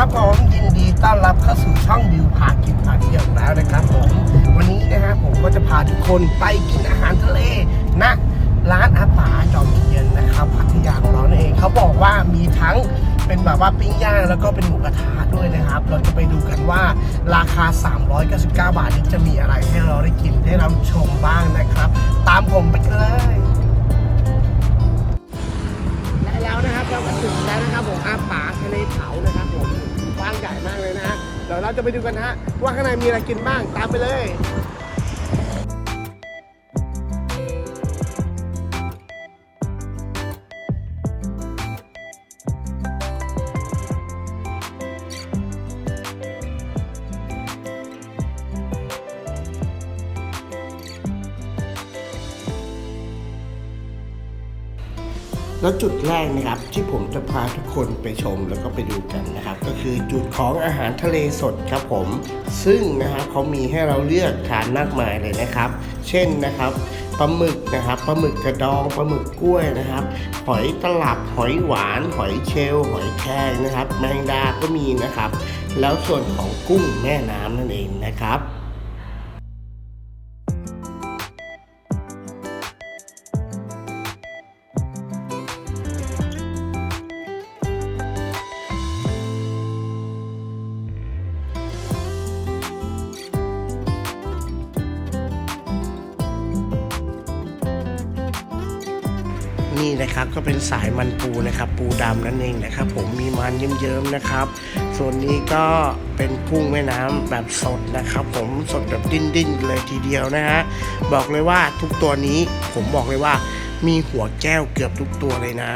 ครับผมยินดีต้อนรับเข้าสู่ช่องวิวพากินพาเที่ยวแล้วนะครับผมวันนี้นะฮะผมก็จะพาทุกคนไปกินอาหารทะเลนะร้านอาป๋าจอมเทียนนะครับพัทยาของเรานั่นเองเขาบอกว่ามีทั้งเป็นแบบว่าปิ้งย่างแล้วก็เป็นหมูกระทะด้วยนะครับ เราจะไปดูกันว่าราคา 399 บาทนี้จะมีอะไรให้เราได้กินได้รับชมบ้างนะครับ ตามผมไปเลย จะไปดูกันฮะว่าข้างในมีอะไรกินบ้างตามไปเลย แล้วจุดแรกนะครับที่ผมจะพาทุกคนไปชมแล้วก็ไปดูกันนะครับ ก็คือจุดของอาหารทะเลสดครับผม ซึ่งนะครับเขามีให้เราเลือกทานมากมายเลยนะครับ เช่นนะครับปลาหมึกนะครับปลาหมึกกระดองปลาหมึกกล้วยนะครับ หอยตลับหอยหวาน หอยเชลล์หอยแครงนะครับ แมงดาก็มีนะครับ แล้วส่วนของกุ้งแม่น้ำนั่นเองนะครับ นี่นะครับก็เป็นสายมันปูนะครับ ปูดำนั่นเองนะครับ ผมมีมันเยิ้มๆนะครับ ส่วนนี้ก็เป็นกุ้งแม่น้ำแบบสดนะครับ ผมสดแบบดิ้นๆเลยทีเดียวนะฮะบอกเลยว่าทุกตัวนี้ผมบอกเลยว่ามีหัวแก้วเกือบทุกตัวเลยนะ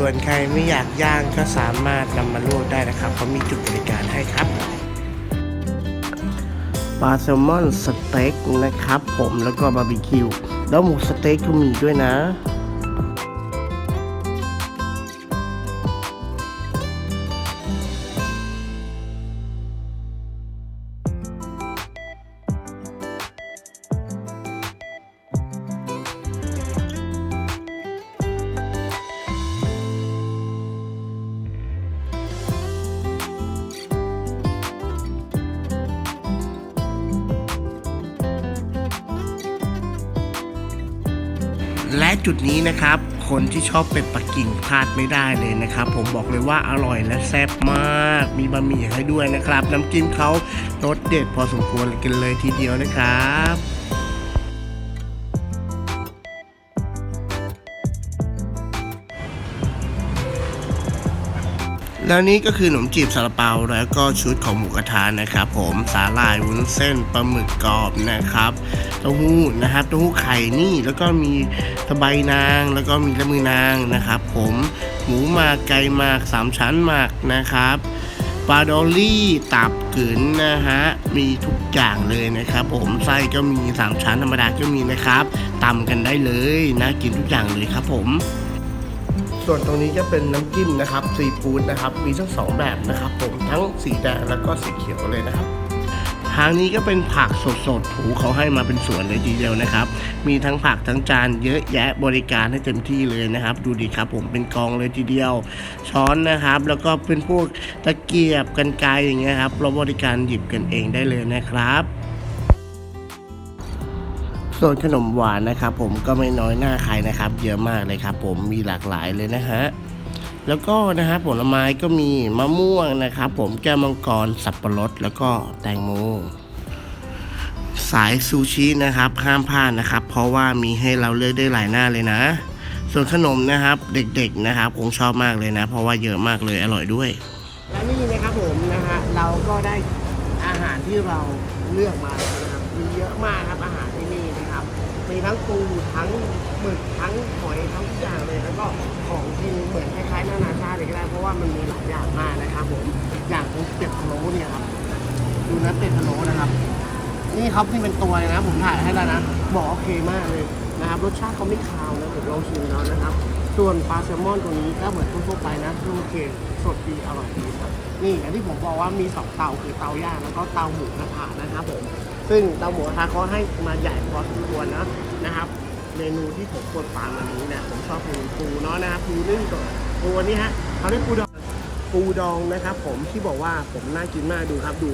ส่วนใครไม่อยากย่างก็สามารถนำมาลวกได้นะครับเขามีจุดบริการให้ครับปลาแซลมอนสเต็กนะครับ ผมแล้วก็บาร์บีคิว แล้วหมูสเต็กก็มีด้วยนะ และจุดนี้นะครับ คนที่ชอบเป็ดปักกิ่งพลาดไม่ได้เลยนะครับ ผมบอกเลยว่าอร่อยและแซ่บมาก มีบะหมี่ให้ด้วยนะครับ น้ำจิ้มเขารสเด็ดพอสมควรกันเลยทีเดียวนะครับแล้วนี้ก็คือขนมจีบซาลาเปาแล้วก็ชุดของหมูกระทะนะครับผมสาหร่ายวุ้นเส้นปลาหมึกกรอบนะครับ เต้าหู้นะครับเต้าหู้ไข่นี่แล้วก็มีสบายนางแล้วก็มีละมือนางนะครับ ผมหมูหมากไก่หมากสามชั้นหมากนะครับปลาดอลลี่ตับกึ๋นนะฮะมีทุกอย่างเลยนะครับ ผมไส้ก็มีสามชั้นธรรมดาก็มีนะครับตำกันได้เลยนะกินทุกอย่างเลยครับ ผมส่วนตรงนี้จะเป็นน้ำจิ้มนะครับซีฟู้ดนะครับ มีทั้งสองแบบนะครับ ผมทั้งสีแดงแล้วก็สีเขียวเลยนะครับ ทางนี้ก็เป็นผักสดๆถูเขาให้มาเป็นสวนเลยทีเดียวนะครับ มีทั้งผักทั้งจานเยอะแยะบริการให้เต็มที่เลยนะครับ ดูดีครับผมเป็นกองเลยทีเดียว ช้อนนะครับ แล้วก็เป็นพวกตะเกียบกันไกอย่างเงี้ยครับเราบริการหยิบกันเองได้เลยนะครับส่วนขนมหวานนะครับผมก็ไม่น้อยหน้าใครนะครับ เยอะมากเลยครับผมมีหลากหลายเลยนะฮะ แล้วก็นะฮะผลไม้ก็มีมะม่วงนะครับผมแก้วมังกรสับปะรดแล้วก็แตงโมสายซูชินะครับห้ามพลาดนะครับ เพราะว่ามีให้เราเลือกได้หลายหน้าเลยนะ ส่วนขนมนะครับเด็กๆนะครับคงชอบมากเลยนะ เพราะว่าเยอะมากเลยอร่อยด้วย และนี่นะครับผมนะฮะเราก็ได้อาหารที่เราเลือกมาแล้วนะครับมีเยอะมากครับอาหารที่นี่นะครับ มีทั้งปูทั้งหมึกทั้งหอยทั้งทุกอย่างเลยแล้วก็ของกินเหมือนคล้ายๆนานาชาติเลยก็ได้เพราะว่ามันมีหลายอย่างมากนะครับผมอย่างเป็ดพะโล้เนี่ยครับดูนะเป็ดพะโล้นะครับ นี่ครับนี่เป็นตัวเลยนะ ผมถ่ายให้แล้วนะบอกโอเคมากเลยนะครับรสชาติเขาไม่คาวนะผมลองชิมแล้วนะครับ ส่วนปลาแซลมอนตัวนี้ก็เหมือนทั่วๆไปนะโอเคสดดีอร่อยดีครับนี่อย่างที่ผมบอกว่ามีสองเตาคือเตาย่างแล้วก็เตาหมูกระทะนะครับผมซึ่งเตาหมูกระทะเขาให้มาใหญ่พอสมควรนะนะครับ เมนูที่ผมควรปานวันนี้เนี่ยผมชอบเมนูปูเนาะนะครับปูนึ่งก่อนปูอันนี้ฮะเขาเรียกปูดองปูดองนะครับ ผมที่บอกว่าผมน่ากินมากดูครับดู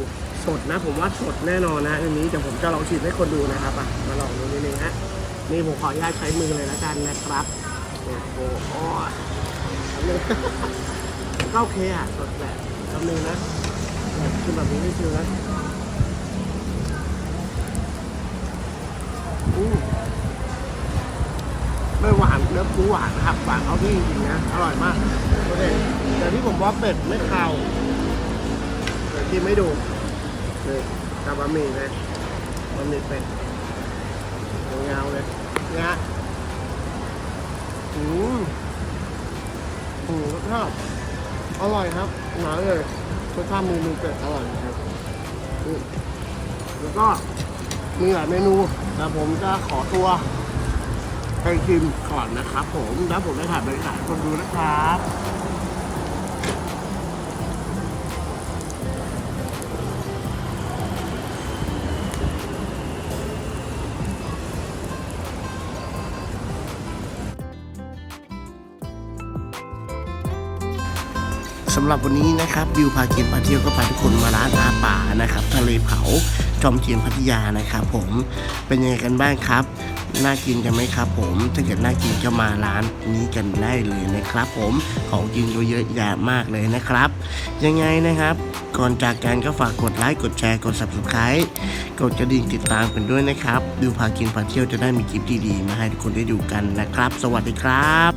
สดนะผมว่าสดแน่นอนนะอันนี้เดี๋ยวผมจะลองชิมให้คนดูนะครับอะมาลองดูนิดนึงฮะนี่ผมขออนุญาตใช้มือเลยละกันนะครับ โอ้โหอ้ออันนี้ก็โอเคอะสดแบบคำนึงนะชิมแบบนี้ไม่ชิมนะอืมไม่หวานเนื้อปูหวานนะครับหวานเอาที่จริงๆนะ อร่อยมากโอเคแต่ที่ผมว่าเป็ดไม่คาวเดี๋ยวกินไม่ดูนี่กับบะหมี่เลยบะหมี่เป็ดยาวเลยเนี่ย อืมอืมรสชาติอร่อยครับหนาเลยรสชาติเมนูเป็ดอร่อยครับแล้วก็มีหลายเมนู แต่ผมจะขอตัวไปชิมก่อนนะครับผม แล้วผมจะถ่ายบรรยากาศคนดูนะครับ สำหรับวันนี้นะครับวิวพาเกียนพาเที่ยวก็พาทุกคนมาร้านอาป่านะครับ ทะเลเผาจอมเทียนพัทยานะครับผมเป็นยังไงกันบ้างครับน่ากินกันไหมครับผมถ้าเกิดน่ากินก็มาร้านนี้กันได้เลยนะครับผมของกินเยอะแยะมากเลยนะครับ ยังไงนะครับ ก่อนจากกันก็ฝากกดไลค์กดแชร์กด subscribe กดกระดิ่งติดตามกันด้วยนะครับวิวพากินพาเที่ยวจะได้มีคลิปดีๆมาให้ทุกคนได้ดูกันนะครับ สวัสดีครับ